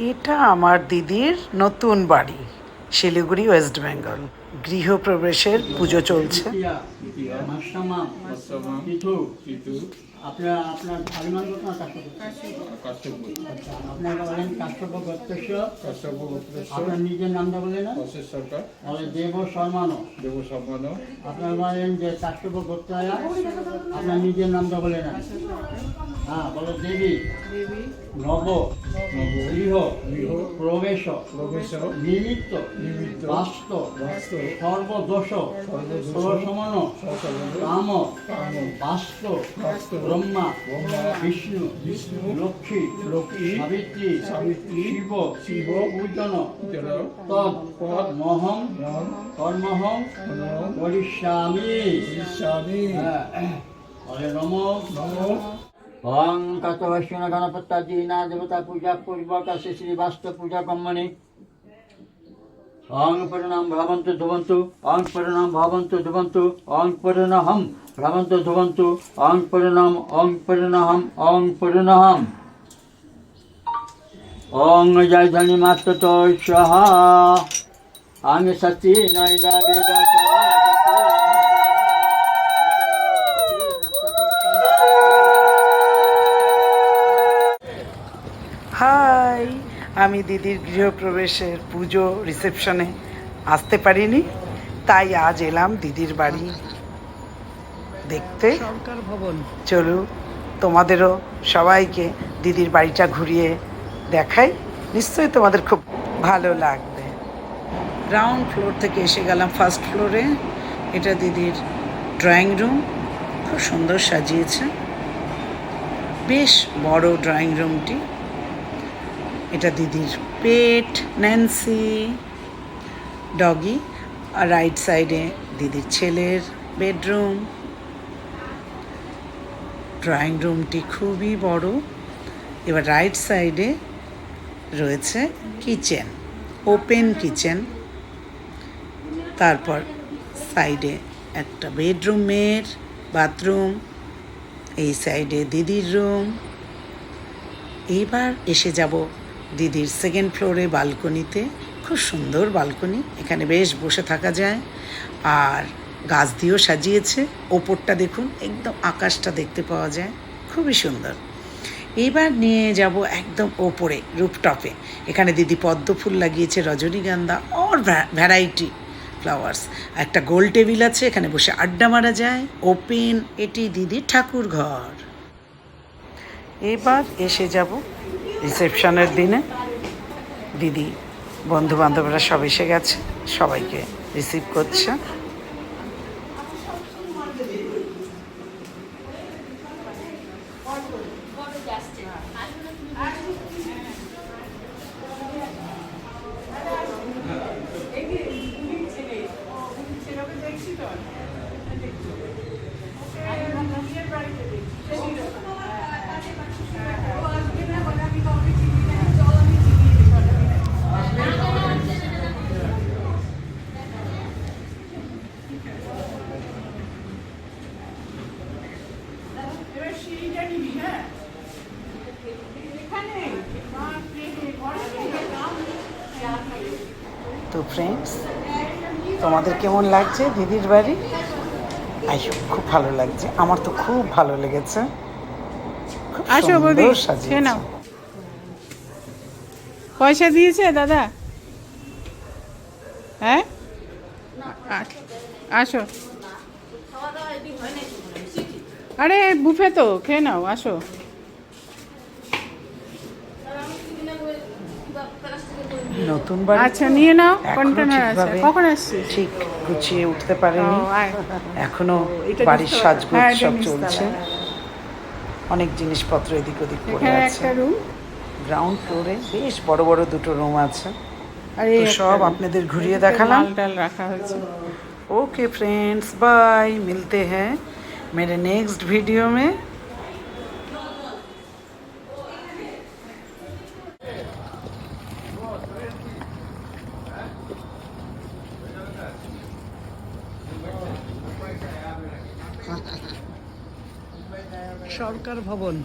এটা আমার দিদির নতুন বাড়ি শিলিগুড়ি ওয়েস্ট বেঙ্গল গৃহপ্রবেশের পুজো চলছে আপনার আচ্ছা বলেন যে আপনার নিজের নামটা বলে না হ্যাঁ বলে দেবী। নব। গৃহ। গৃহ। প্রবেশ। প্রবেশ। নিমিত্ত। নিমিত্ত। বাস্ত। বাস্তব সর্বদোষ। সর্বসমান কাম। বাস্ত। বাস্ত। ব্রহ্মা। ব্রহ্মা। বিষ্ণু। বিষ্ণু। লক্ষ্মী। লক্ষ্মী। সাবিত্রী। সাবিত্রী। শিব। শিব। পূজন যেন তৎ। পদ মহং। রাম কর্মহং। করিষ্যামি। হ্যাঁ। হরে নম। নম। ওং কাতবৈষ্ণ গণপত্যাদি না দেবতা পূজা পূর্বক শ্রী বাস্তব পূজা কর্মণি অং পরিণাম ভ্রমন্ত ধুবন্তু অং পরিণাম ভবন্তু ধুবন্তু অং পরিণাহম ভ্রমন্ত ধুবন্তু অং পরিণাম অং পরিণাহম অং পরিণাহম। অং জয় ধনি মাত্র স্বাহা। আং সচি নয়দা আমি দিদির গৃহপ্রবেশের পুজো রিসেপশনে আসতে পারিনি তাই আজ এলাম দিদির বাড়ি দেখতে। সরকার ভবন। চলু তোমাদেরও সবাইকে দিদির বাড়িটা ঘুরিয়ে দেখাই। নিশ্চয়ই তোমাদের খুব ভালো লাগবে। গ্রাউন্ড ফ্লোর থেকে এসে গেলাম ফার্স্ট ফ্লোরে এটা দিদির ড্রয়িং রুম খুব সুন্দর সাজিয়েছে। বেশ বড় ড্রয়িং রুমটি এটা দিদির পেট ন্যান্সি ডগি আর রাইট সাইডে দিদির ছেলের বেডরুম ড্রয়িং রুমটি খুবই বড়। এবার রাইট সাইডে রয়েছে কিচেন ওপেন কিচেন তারপর সাইডে একটা বেডরুমের বাথরুম এই সাইডে দিদির রুম এইবার এসে যাব দিদির সেকেন্ড ফ্লোরে বালকনিতে খুব সুন্দর বালকনি এখানে বেশ বসে থাকা যায়। আর গাছ দিয়েও সাজিয়েছে, ওপরটা দেখুন, একদম আকাশটা দেখতে পাওয়া যায়, খুবই সুন্দর। এবার নিয়ে যাব একদম ওপরে রুপটপে এখানে দিদি পদ্ম ফুল লাগিয়েছে, রজনীগন্ধা অর ভ্যারাইটি ফ্লাওয়ার্স একটা গোল টেবিল আছে, এখানে বসে আড্ডা মারা যায়। ওপেন এটি দিদির ঠাকুর ঘর এবার এসে যাব রিসেপশনের দিনে দিদি বন্ধু বান্ধবরা সব এসে গেছে সবাইকে রিসিভ করছে। তো ফ্রেন্ডস তোমাদের কেমন লাগছে দিদির বাড়ি? আই খুব ভালো লাগছে। আমার তো খুব ভালো লেগেছে। খুব সুন্দর সাজিয়েছে। পয়সা দিয়েছে দাদা? হ্যাঁ? আসো। আরে বুফে তো খেয়ে নাও আসো। নতুন বাড়ি আচ্ছা নিয়ে নাও এখনো কন্টেনার আছে ঠিকভাবে কখন আসছিস ঠিক গুছিয়ে উঠতে পারেনি ও, আয়। এখনো এটা বাড়ির নিচতলা। সাজগোজ হ্যাঁ, এটা সব নিচতলা। চলছে অনেক জিনিসপত্র এদিক ওদিক পড়ে এখানে আছে একটা রুম গ্রাউন্ড ফ্লোরে বেশ বড় বড় দুটো রুম আছে আর তো এই সব একটা room। আপনাদের ঘুরিয়ে এটাতে দেখালাম মাল টাল রাখা হয়েছে ओके फ्रेंड्स बाय मिलते हैं मेरे नेक्स्ट वीडियो में সরকার ভবন।